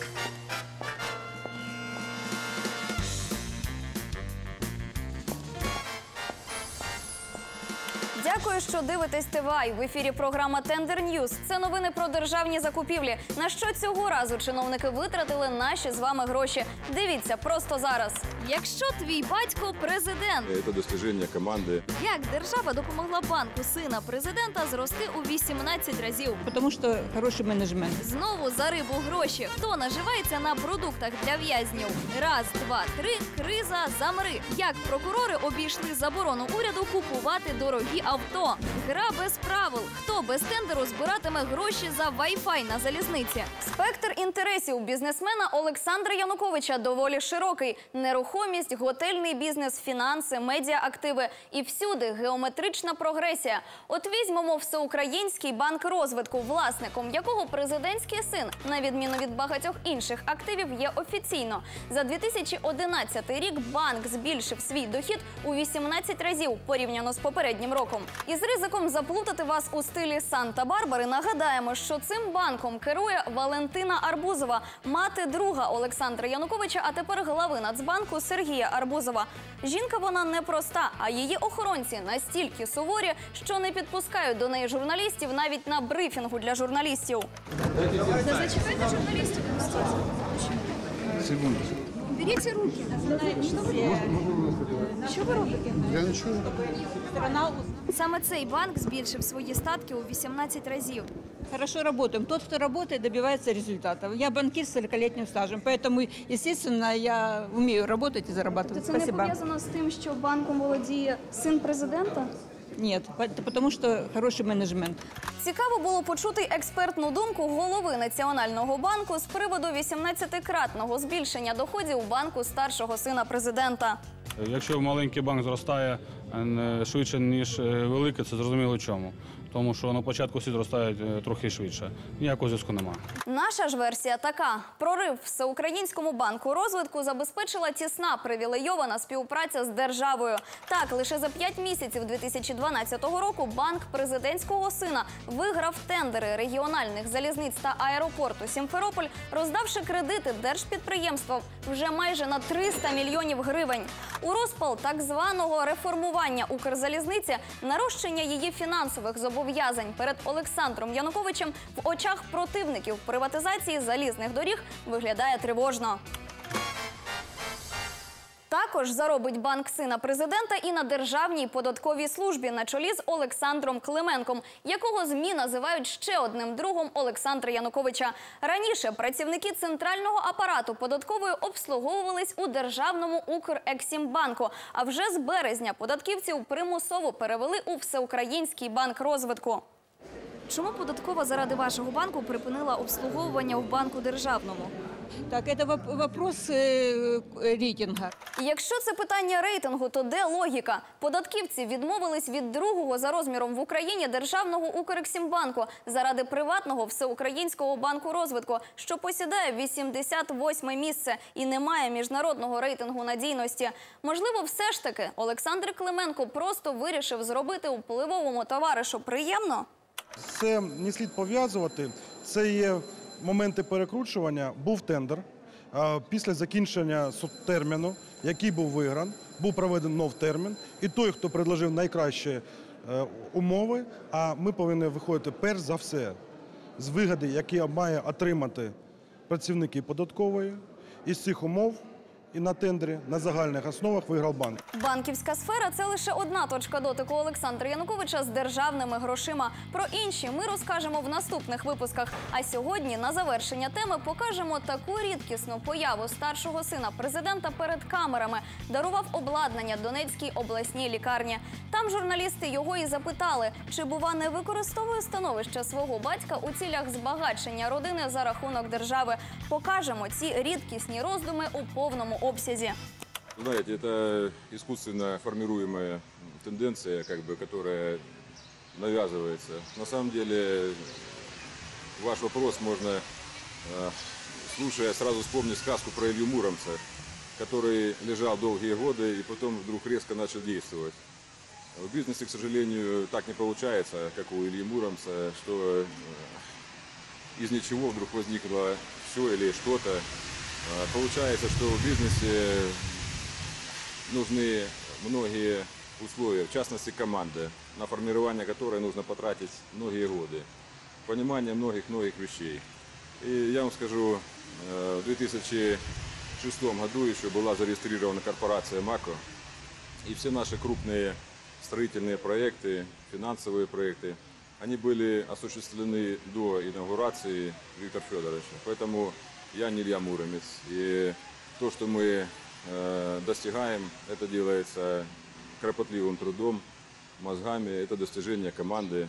Thank you. Дякую, що дивитесь ТВАЙ. В ефірі програма Тендер Ньюз. Це новини про державні закупівлі. На що цього разу чиновники витратили наші з вами гроші? Дивіться просто зараз. Якщо твій батько президент, Это достижение команды. як держава допомогла банку сина президента зрости у 18 разів? Потому что хороший менеджмент. Знову за рибу гроші. Хто наживається на продуктах для в'язнів? Раз, два, три. Криза замри. Як прокурори обійшли заборону уряду купувати дорогі авто? Гра без правил. Хто без тендеру збиратиме гроші за Wi-Fi на залізниці? Спектр інтересів бізнесмена Олександра Януковича доволі широкий: нерухомість, готельний бізнес, фінанси, медіаактиви і всюди геометрична прогресія. От візьмемо всеукраїнський банк розвитку, власником якого президентський син, на відміну від багатьох інших активів, є офіційно. За 2011 рік банк збільшив свій дохід у 18 разів порівняно з попереднім роком. І з ризиком заплутати вас у стилі Санта-Барбари нагадаємо, що цим банком керує Валентина Арбузова, мати друга Олександра Януковича, а тепер глави Нацбанку Сергія Арбузова. Жінка вона непроста, а її охоронці настільки суворі, що не підпускають до неї журналістів навіть на брифінгу для журналістів. Зачекайте журналістів. Беріть руки. Що ви робите? Страна Саме цей банк збільшив свої статки у 18 разів. хорошо работаем. Тот, кто работает, добивается результатов. Я банкир с 40-летним стажем, поэтому, естественно, я умею работать и зарабатывать. Це не Спасибо. пов'язано з тим, що банком володіє син президента? Нет, по- потому что хороший менеджмент. Цікаво було почути експертну думку голови Національного банку з приводу 18-кратного збільшення доходів банку старшого сина президента. Якщо маленький банк зростає швидше, ніж велике. це зрозуміло чому. Тому що на початку всі зростають е, трохи швидше. Ніякого зв'язку немає. Наша ж версія така: прорив всеукраїнському банку розвитку забезпечила тісна привілейована співпраця з державою. Так, лише за 5 місяців 2012 року банк президентського сина виграв тендери регіональних залізниць та аеропорту Сімферополь, роздавши кредити держпідприємствам вже майже на 300 мільйонів гривень. У розпал так званого реформування Укрзалізниці нарощення її фінансових зобов'язань перед Олександром Януковичем в очах противників приватизації залізних доріг виглядає тривожно. Також заробить банк сина президента і на державній податковій службі на чолі з Олександром Клименком, якого змі називають ще одним другом Олександра Януковича. Раніше працівники центрального апарату податкової обслуговувались у державному Укрексімбанку. А вже з березня податківців примусово перевели у всеукраїнський банк розвитку. Чому податкова заради вашого банку припинила обслуговування в банку державному? Так, воп- вопрос э, Якщо це питання рейтингу, то де логіка? Податківці відмовились від другого за розміром в Україні державного Укрексімбанку заради приватного всеукраїнського банку розвитку, що посідає 88 місце і не має міжнародного рейтингу надійності. Можливо, все ж таки Олександр Клименко просто вирішив зробити впливовому товаришу приємно. Це не слід пов'язувати. Це є моменти перекручування. Був тендер. Після закінчення терміну, який був вигран, був проведений нов термін. І той, хто предложив найкращі е, умови, а ми повинні виходити перш за все з вигоди, які має отримати працівники податкової. Із цих умов і на тендері на загальних основах виграв банк. Банківська сфера це лише одна точка дотику Олександра Януковича з державними грошима. Про інші ми розкажемо в наступних випусках. А сьогодні на завершення теми покажемо таку рідкісну появу старшого сина президента перед камерами. Дарував обладнання Донецькій обласній лікарні. Там журналісти його і запитали, чи бува не використовує становище свого батька у цілях збагачення родини за рахунок держави. Покажемо ці рідкісні роздуми у повному обсязі. Знаете, это искусственно формируемая тенденция, как бы, которая навязывается. На самом деле, ваш вопрос можно, э, слушая, сразу вспомнить сказку про Илью Муромца, который лежал долгие годы и потом вдруг резко начал действовать. В бизнесе, к сожалению, так не получается, как у Ильи Муромца, что э, из ничего вдруг возникло все или что-то. А, Получается, что в бизнесе нужны многие условия, в частности команда, на формирование которой нужно потратить многие годы. Понимание многих-многих вещей. И я вам скажу, э, в 2006 году еще была зарегистрирована корпорация МАКО. И все наши крупные строительные проекты, финансовые проекты, они были осуществлены до инаугурации Виктора Федоровича. Поэтому я не Илья Муромец. И то, что мы э, достигаем, это делается кропотливым трудом, мозгами, это достижение команды.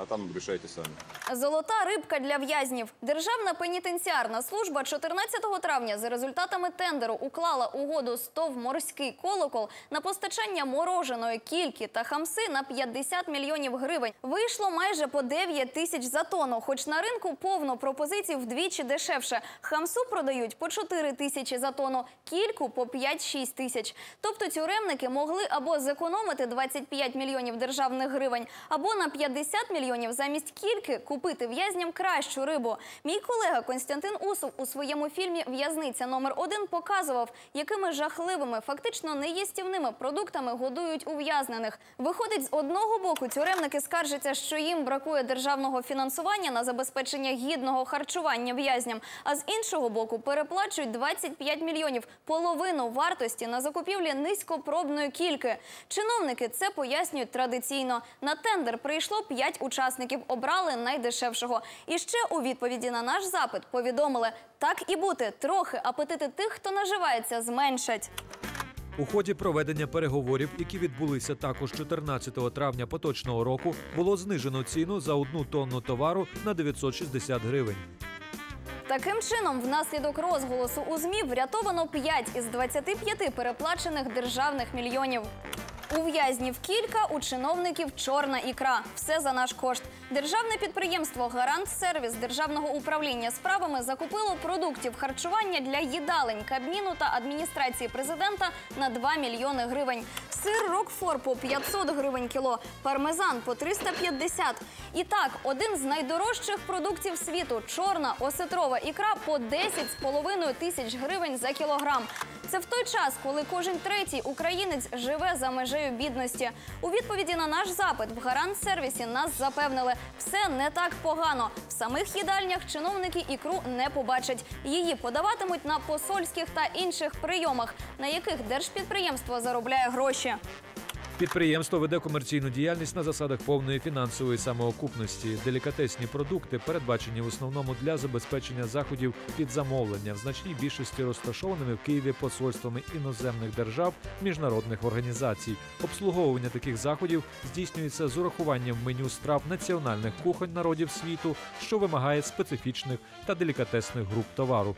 А там решайте сами. Золота рибка для в'язнів. Державна пенітенціарна служба 14 травня за результатами тендеру уклала угоду з «Морський колокол» на постачання мороженої кільки та хамси на 50 мільйонів гривень. Вийшло майже по 9 тисяч за тонну, хоч на ринку повно пропозицій вдвічі дешевше. Хамсу продають по 4 тисячі за тонну, кільку по 5-6 тисяч. Тобто тюремники могли або зекономити 25 мільйонів державних гривень, або на 50 мільйонів замість кільки купити в'язням кращу рибу. Мій колега Константин Усов у своєму фільмі В'язниця номер 1 показував, якими жахливими, фактично неїстівними продуктами годують ув'язнених. Виходить, з одного боку тюремники скаржаться, що їм бракує державного фінансування на забезпечення гідного харчування в'язням, а з іншого боку переплачують 25 мільйонів половину вартості на закупівлі низькопробної кільки. Чиновники це пояснюють традиційно. На тендер прийшло 5 учасників, обрали найдешевшого. І ще у відповіді на наш запит повідомили: так і бути, трохи апетити тих, хто наживається, зменшать. У ході проведення переговорів, які відбулися також 14 травня поточного року, було знижено ціну за одну тонну товару на 960 гривень. Таким чином, внаслідок розголосу у ЗМІ врятовано 5 із 25 переплачених державних мільйонів. У в'язнів кілька, у чиновників чорна ікра. Все за наш кошт. Державне підприємство Гарант Сервіс Державного управління справами закупило продуктів харчування для їдалень Кабміну та адміністрації президента на 2 мільйони гривень. Сир Рокфор по 500 гривень кіло, пармезан по 350. І так, один з найдорожчих продуктів світу чорна осетрова ікра по 10,5 тисяч гривень за кілограм. Це в той час, коли кожен третій українець живе за межею бідності. У відповіді на наш запит в гарант сервісі нас запевнили, все не так погано. В самих їдальнях чиновники ікру не побачать. Її подаватимуть на посольських та інших прийомах, на яких держпідприємство заробляє гроші. Підприємство веде комерційну діяльність на засадах повної фінансової самоокупності. Делікатесні продукти передбачені в основному для забезпечення заходів під замовлення, в значній більшості розташованими в Києві посольствами іноземних держав, міжнародних організацій. Обслуговування таких заходів здійснюється з урахуванням меню страв національних кухонь народів світу, що вимагає специфічних та делікатесних груп товару.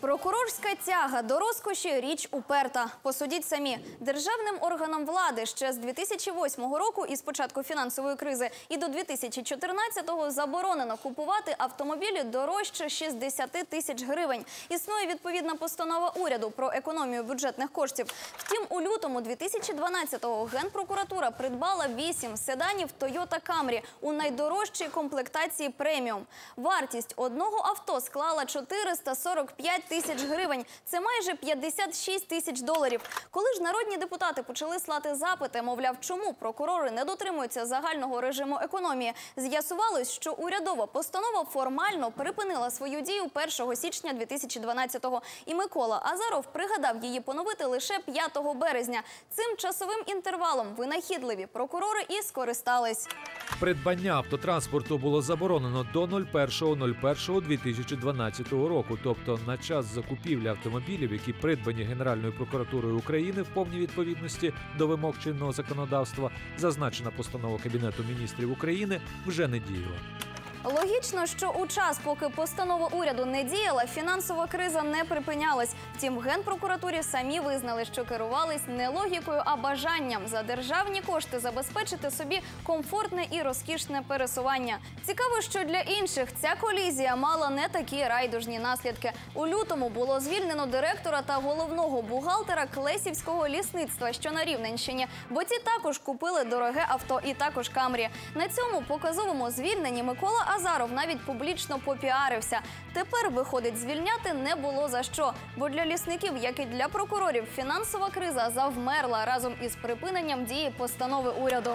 Прокурорська тяга до розкоші річ уперта. Посудіть самі державним органам влади ще з 2008 року, із початку фінансової кризи, і до 2014-го заборонено купувати автомобілі дорожче 60 тисяч гривень. Існує відповідна постанова уряду про економію бюджетних коштів. Втім, у лютому 2012-го генпрокуратура придбала 8 седанів Toyota Camry у найдорожчій комплектації преміум. Вартість одного авто склала 445 тисяч гривень. Це майже 56 тисяч доларів. Коли ж народні депутати почали слати запити, мовляв, чому прокурори не дотримуються загального режиму економії, з'ясувалось, що урядова постанова формально припинила свою дію 1 січня 2012-го. І Микола Азаров пригадав її поновити лише 5 березня. Цим часовим інтервалом винахідливі прокурори і скористались. Придбання автотранспорту було заборонено до 01.01.2012 року, тобто на час закупівлі автомобілів, які придбані Генеральною прокуратурою України в повній відповідності до вимог чинного законодавства, зазначена постанова Кабінету міністрів України вже не діяла. Логічно, що у час, поки постанова уряду не діяла, фінансова криза не припинялась. Втім, генпрокуратурі самі визнали, що керувались не логікою, а бажанням за державні кошти забезпечити собі комфортне і розкішне пересування. Цікаво, що для інших ця колізія мала не такі райдужні наслідки. У лютому було звільнено директора та головного бухгалтера Клесівського лісництва, що на Рівненщині, бо ті також купили дороге авто і також камрі. На цьому показовому звільненні Микола Азаров навіть публічно попіарився. Тепер виходить, звільняти не було за що. Бо для лісників, як і для прокурорів, фінансова криза завмерла разом із припиненням дії постанови уряду.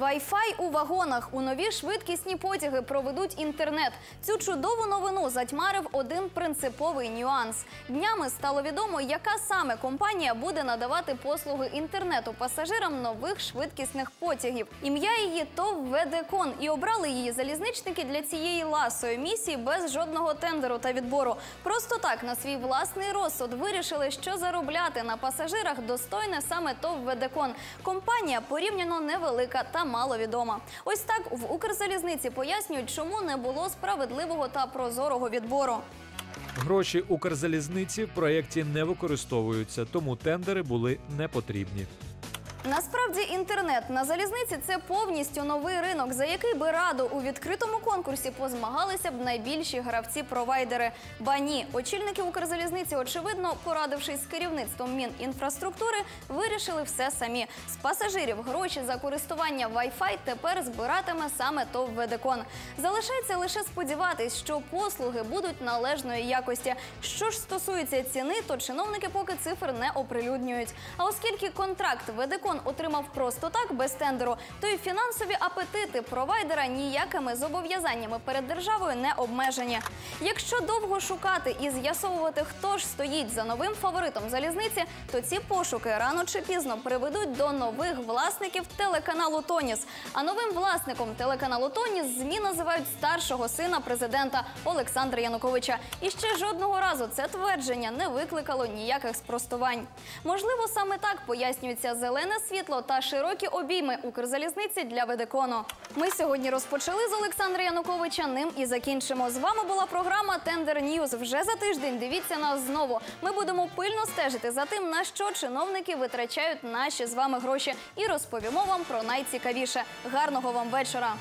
Wi-Fi у вагонах у нові швидкісні потяги проведуть інтернет. Цю чудову новину затьмарив один принциповий нюанс. Днями стало відомо, яка саме компанія буде надавати послуги інтернету пасажирам нових швидкісних потягів. Ім'я її ТОВ «Ведекон» і обрали її залізничники для цієї ласої місії без жодного тендеру та відбору. Просто так на свій власний розсуд вирішили, що заробляти на пасажирах достойне саме ТОВ «Ведекон». Компанія порівняно невелика та маловідома. Ось так в Укрзалізниці пояснюють, чому не було справедливого та прозорого відбору. Гроші Укрзалізниці в проєкті не використовуються, тому тендери були не потрібні. Насправді інтернет на залізниці це повністю новий ринок, за який би радо у відкритому конкурсі позмагалися б найбільші гравці-провайдери. Ба ні, очільники Укрзалізниці, очевидно, порадившись з керівництвом Мінінфраструктури, вирішили все самі. З пасажирів гроші за користування Wi-Fi тепер збиратиме саме ТОВ «Ведекон». Залишається лише сподіватись, що послуги будуть належної якості. Що ж стосується ціни, то чиновники поки цифр не оприлюднюють. А оскільки контракт «Ведекон» отримав просто так без тендеру, то й фінансові апетити провайдера ніякими зобов'язаннями перед державою не обмежені. Якщо довго шукати і з'ясовувати, хто ж стоїть за новим фаворитом залізниці, то ці пошуки рано чи пізно приведуть до нових власників телеканалу Тоніс. А новим власником телеканалу Тоніс ЗМІ називають старшого сина президента Олександра Януковича. І ще жодного разу це твердження не викликало ніяких спростувань. Можливо, саме так пояснюється зелене світло та широкі обійми Укрзалізниці для Ведекону. Ми сьогодні розпочали з Олександра Януковича. Ним і закінчимо. З вами була програма Тендер Ньюз. Вже за тиждень дивіться нас знову. Ми будемо пильно стежити за тим, на що чиновники витрачають наші з вами гроші, і розповімо вам про найцікавіше. Гарного вам вечора.